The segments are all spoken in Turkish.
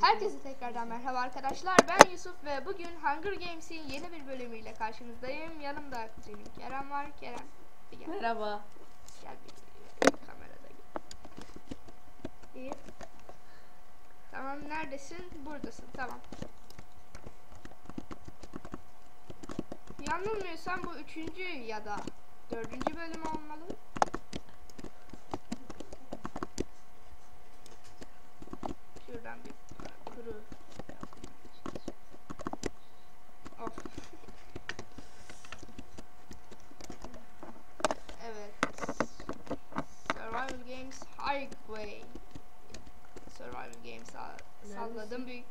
Herkese tekrardan merhaba arkadaşlar. Ben Yusuf ve bugün Hunger Games'in yeni bir bölümüyle karşınızdayım. Yanımda kuzenim Kerem var. Kerem bir gel. Merhaba. Gel bir, bir kamerada gel. İyi. Tamam neredesin? Buradasın. Tamam. Yanılmıyorsam bu üçüncü ya da dördüncü bölüm olmalı. Şuradan bir kuru. Of. Evet. Survival Games Highway. Survival Games sa- salladım büyük.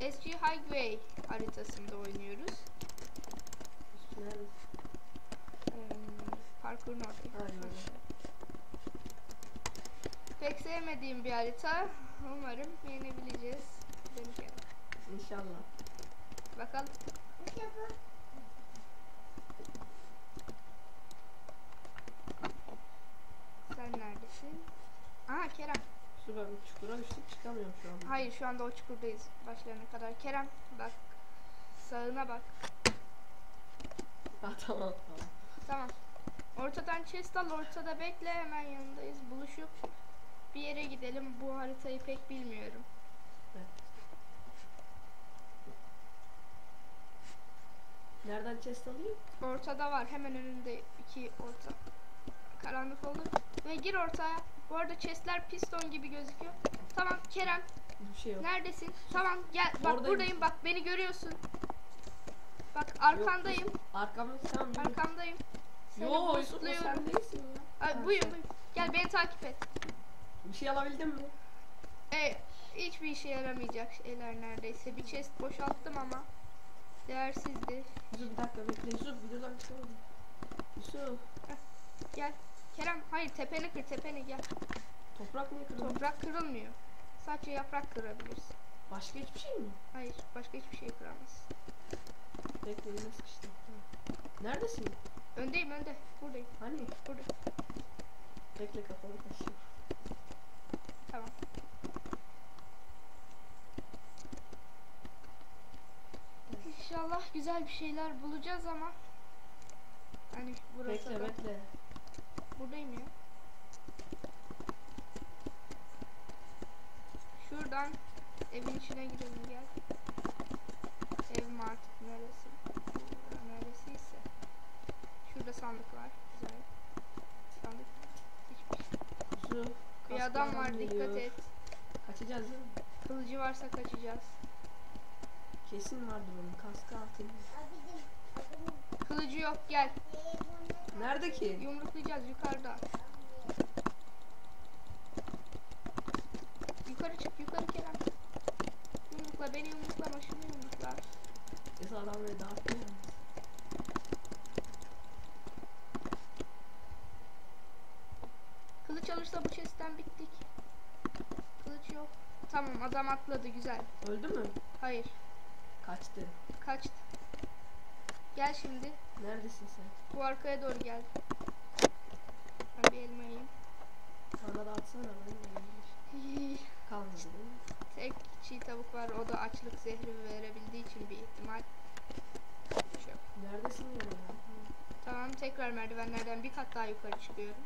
SG Highway haritasında oynuyoruz. Nerede? Hmm, parkurun. Pek sevmediğim bir harita. Umarım yenebileceğiz. Deneyelim. İnşallah. Bakalım. Sen neredesin? Aha Kerem. Su ben çukura düştük çıkamıyorum şu an. Hayır şu anda o çukurdayız. Başlarına kadar. Kerem bak. Sağına bak. Ha tamam tamam. Tamam. Ortadan chest al ortada bekle hemen yanındayız. Buluşup bir yere gidelim. Bu haritayı pek bilmiyorum. Nereden chest alayım? Ortada var. Hemen önünde iki orta. Karanlık olur. Ve gir ortaya. Bu arada chestler piston gibi gözüküyor. Tamam Kerem Bir şey yok. neredesin? Tamam gel. Bak Oradayım. buradayım. Bak beni görüyorsun. Bak arkandayım. Yok, Arkamda sen mi? Arkandayım. Seni Yo Yusuf sen değilsin ya. Ay, buyur sen. buyur. Gel beni takip et. Bir şey alabildin mi? E, hiçbir işe yaramayacak şeyler neredeyse. Bir chest boşalttım ama değersizdi. Yusuf bir dakika bekle Yusuf videodan çıkamadım. Yusuf Gel. Kerem hayır tepeni kır tepeni gel. toprak niye kırıldı? Toprak kırılmıyor. Sadece yaprak kırabilirsin. Başka hiçbir şey mi? Hayır başka hiçbir şey kıramazsın. Bekle sıkıştım. Tamam. Neredesin? Öndeyim önde. Buradayım. Hani? Burada. Bekle kafanı taşıyayım. Tamam. İnşallah güzel bir şeyler bulacağız ama. Hani burası Bekle da. bekle. Buradayım ya. Şuradan evin içine girelim gel. Ev mi artık neresi? Neresiyse. Şurada sandık var. Güzel. Sandık. Hiçbir şey. Yusuf. Bir adam var dikkat et. Kaçacağız değil mi? Kılıcı varsa kaçacağız. Kesin vardır onun kaskı altında. Kılıcı yok gel. Nerede ki? Yumruklayacağız yukarıda. Yukarı çık yukarı Kerem. Yumrukla beni yumruklama şunu yumrukla. Neyse adam beni dağıttı ya. Kılıç alırsa bu chest'ten bittik. Kılıç yok. Tamam adam atladı güzel. Öldü mü? Hayır Kaçtı. kaçtı. Gel şimdi. Neredesin sen? Bu arkaya doğru gel. Ben bir elma yiyeyim. Bana da atsana ben de. Kalmadı değil mi? Tek çiğ tavuk var. O da açlık zehri verebildiği için bir ihtimal. Şu. Neredesin ya? Tamam tekrar merdivenlerden bir kat daha yukarı çıkıyorum.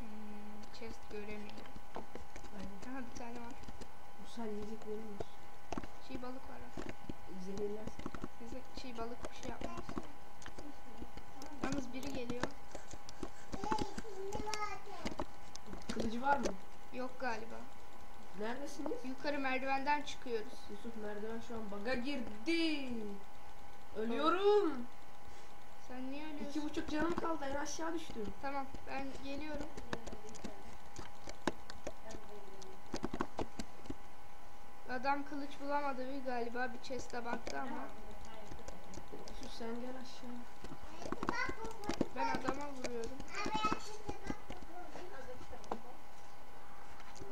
Hmm, chest göremiyorum. Aynen. Aha bir tane var. Bu verir misin? Çiğ balık var. ha. Zehirlersin. Bize çiğ balık bir şey yapmaz. Yalnız biri geliyor. Kılıcı var mı? Yok galiba. Neredesiniz? Yukarı merdivenden çıkıyoruz. Yusuf merdiven şu an baga girdi. Ölüyorum. Sen niye ölüyorsun? İki buçuk canım kaldı en aşağı düştüm. Tamam ben geliyorum. Adam kılıç bulamadı bir galiba bir chest'e baktı ama Yusuf sen gel aşağı. ben adama vuruyorum.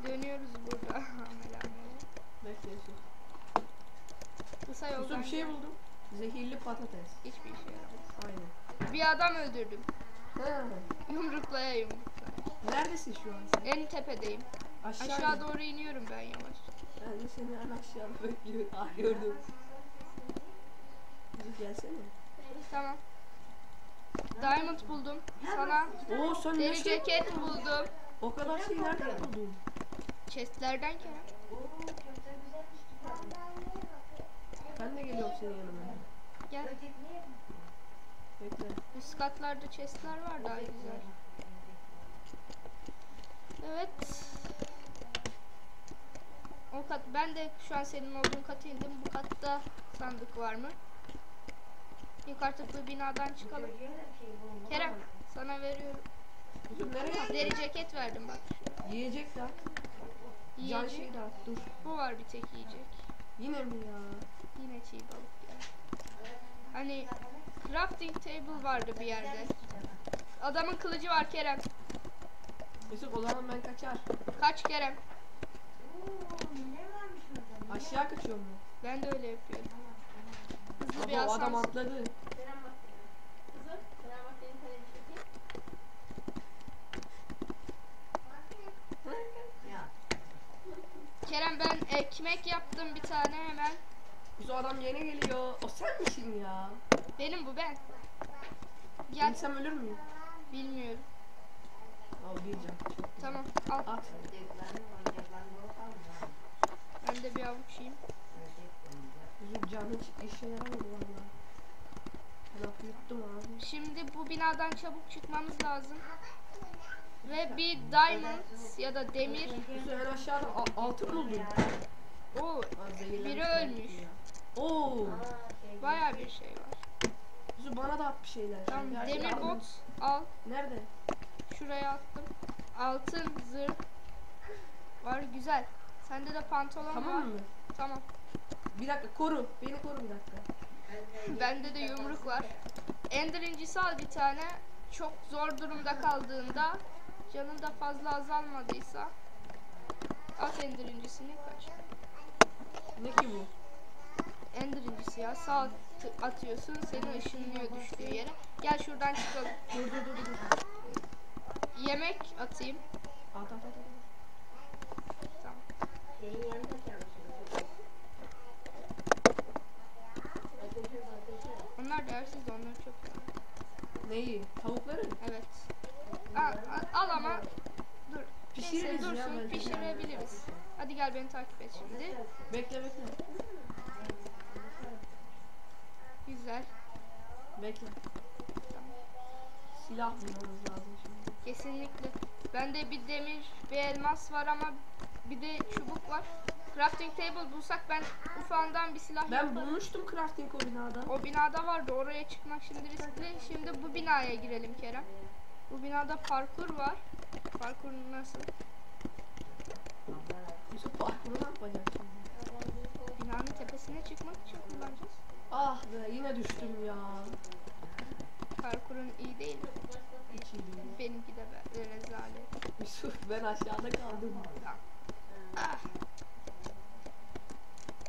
Dönüyoruz burada. Amel Yusuf. Kısa yoldan Yusuf bir şey gel. buldum. Zehirli patates. Hiçbir işe yaramaz. Aynen. Bir adam öldürdüm. Ha. Yumruklaya yumruklaya. Nerede Neredesin şu an sen? En tepedeyim. Aşağı, Aşağı doğru iniyorum ben yavaş. Ben de seni en aşağıda bekliyorum. Gördüm. Yusuf gelsene. Tamam. Diamond buldum. Sana Oo sen deri nasıl? ceket buldum. O kadar şey nereden buldun? Chestlerden Kerem. Ben de geliyorum senin yanına. Gel. Bekle. Üst katlarda chestler var daha güzel. Evet. O kat ben de şu an senin olduğun kata indim. Bu katta sandık var mı? İlk artık bu binadan çıkalım. Kerem sana veriyorum. Deri ceket verdim bak. Yiyecek de Yiyecek. şey de. Dur. Bu var bir tek yiyecek. Yine mi ya? Yine çiğ balık ya. Hani crafting table vardı bir yerde. Adamın kılıcı var Kerem. Yusuf o zaman ben kaçar. Kaç Kerem? Aşağı kaçıyor mu? Ben de öyle yapıyorum. Hızlı bir o adam atladı. Kerem ben ekmek yaptım bir tane hemen. Yusuf adam yine geliyor. O sen misin ya? Benim bu ben. Gel. Gelsem ölür müyüm? Bilmiyorum. Al bir can. Tamam al. At. Ben Yusuf canı valla. Laf yuttum abi. Şimdi bu binadan çabuk çıkmamız lazım. Ve bir diamond ya da demir. En aşağıda altın buldum. Oo, Biri ölmüş. Oo. baya bir şey var. Yusuf bana da at bir şeyler. Tamam şeyi demir aldım. bot al. Nerede? Şuraya attım. Altın zırh var güzel. Sende de pantolon var. Tamam mı? Tamam. Bir dakika koru. Beni koru bir dakika. Bende de yumruk var. Ender incisi al bir tane. Çok zor durumda kaldığında canın da fazla azalmadıysa at ender incisini kaç. Ne ki bu? Ender incisi ya sağ at- atıyorsun seni ışınlıyor düştüğü yere. Gel şuradan çıkalım. Dur dur dur dur. Yemek atayım. At at at. at. Tamam. Onlar değersiz de onları çok Neyi? Tavukları? Evet. Al, al, ama dur. Pişiririz Neyse ya dursun bence. pişirebiliriz. Hadi gel beni takip et şimdi. Bekle bekle. Güzel. Bekle. Silah bulmamız lazım şimdi. Kesinlikle. Bende bir demir, bir elmas var ama bir de çubuk var. Crafting table bulsak ben ufağından bir silah Ben yaparım. bulmuştum crafting o binada. O binada vardı. Oraya çıkmak şimdi riskli. Şimdi bu binaya girelim Kerem. Bu binada parkur var. Parkur nasıl? Yusuf parkuru ne yapacak şimdi? Binanın tepesine çıkmak için kullanacağız. Ah be yine düştüm ya. Parkurun iyi değil. Hiç iyi değil. Benimki de be- rezalet. Yusuf ben aşağıda kaldım. Ah.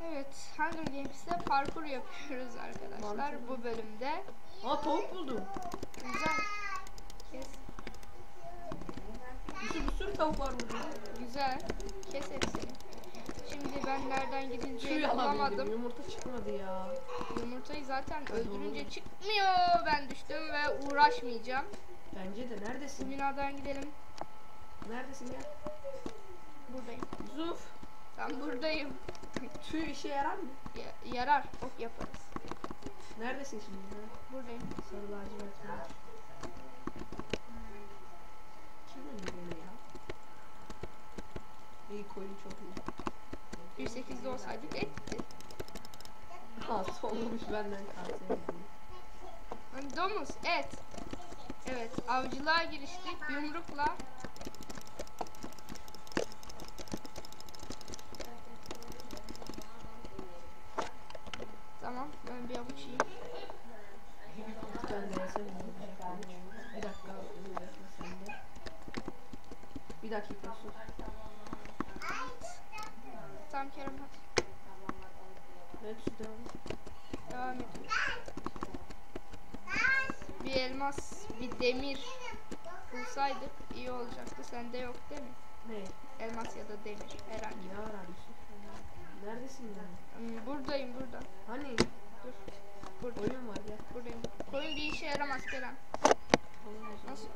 Evet, Hunger Games'te parkur yapıyoruz arkadaşlar Mantıklı. bu bölümde. Aa tavuk buldum. Güzel. Kes. Yusuf bir sürü tavuk var burada. Güzel. Kes hepsini. Şimdi ben nereden alabildim. bulamadım. Yumurta çıkmadı ya. Yumurtayı zaten Hadi öldürünce oğlum. çıkmıyor. Ben düştüm ve uğraşmayacağım. Bence de neredesin? binadan gidelim. Neredesin ya? Buradayım. Yusuf Ben buradayım. tüy işe yarar mı? Ya- yarar. Ok yaparız. Neredesin şimdi? Buradayım. Sarı lacivert. Kim öldü beni ya? İyi koyun çok iyi. 1.8'de olsaydık etti. Ha sonmuş benden kalsaydı. Domuz, et. Evet, avcılığa giriştik yumrukla. Tamam, ben bir avuç yiyeyim. Ben de yesem ne olacak? Bir dakika. Bir dakika sus. Tamam Kerem hadi. Evet su devam. Devam ediyoruz. Bir elmas, bir demir. bulsaydık iyi olacaktı. Sende yok değil mi? Ne? Elmas ya da demir herhangi. Ara Yusuf? Neredesin yani? Buradayım burada. Hani? Dur. Burada. Oyun var ya. Buradayım. Koyun bir işe yaramaz Kerem. Nasıl?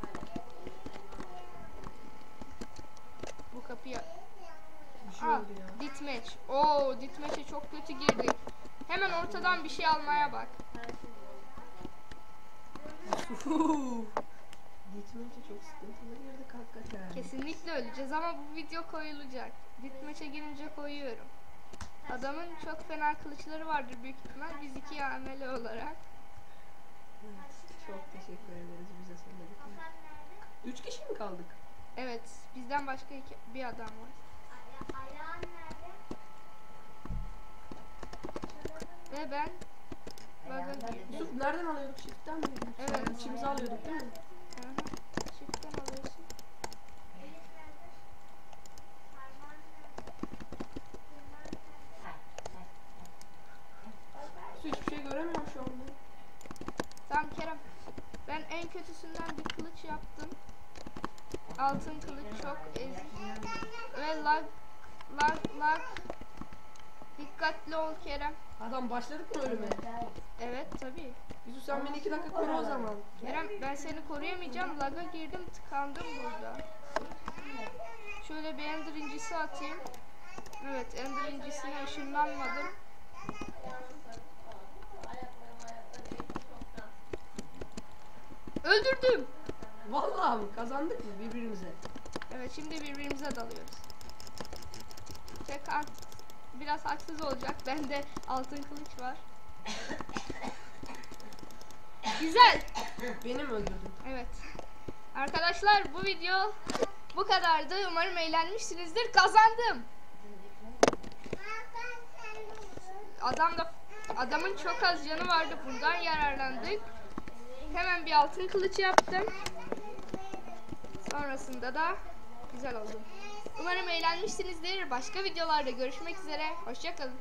Bu kapıya. Bir şey Aa, oldu ya. Oo, ditmeçe çok kötü girdik. Hemen ortadan bir şey almaya bak. Gitmeyince çok sıkıntılı girdik hakikaten. Kesinlikle öleceğiz ama bu video koyulacak. Ditmeçe girince koyuyorum. Adamın çok fena kılıçları vardır büyük ihtimal. Biz iki ameli olarak. Çok teşekkür ederiz bize söyledikleriniz. Üç kişi mi kaldık? Evet, bizden başka iki, bir adam var. Ve ben Baga. Yusuf nereden alıyorduk? Shift'ten mi? Evet. İçimize alıyorduk değil mi? Aha, Çiftten alıyorsun. Yusuf hiçbir şey göremiyorum şu anda. Tamam Kerem. Ben en kötüsünden bir kılıç yaptım. Altın kılıç çok ezik. Ve lag lag lag. Dikkatli ol Kerem. Adam başladık mı ölüme? Evet tabii. Yusuf sen beni iki dakika koru o zaman. Kerem ben seni koruyamayacağım. Laga girdim tıkandım burada. Şöyle bir ender incisi atayım. Evet ender incisine ışınlanmadım. Öldürdüm. Vallahi mı? Kazandık mı birbirimize? Evet şimdi birbirimize dalıyoruz. Tek hak- biraz haksız olacak. Bende altın kılıç var. Güzel. Benim öldürdün. Evet. Arkadaşlar bu video bu kadardı. Umarım eğlenmişsinizdir. Kazandım. Adam da adamın çok az canı vardı. Bundan yararlandık. Hemen bir altın kılıç yaptım. Sonrasında da güzel oldu. Umarım eğlenmişsinizdir. Başka videolarda görüşmek üzere. Hoşçakalın.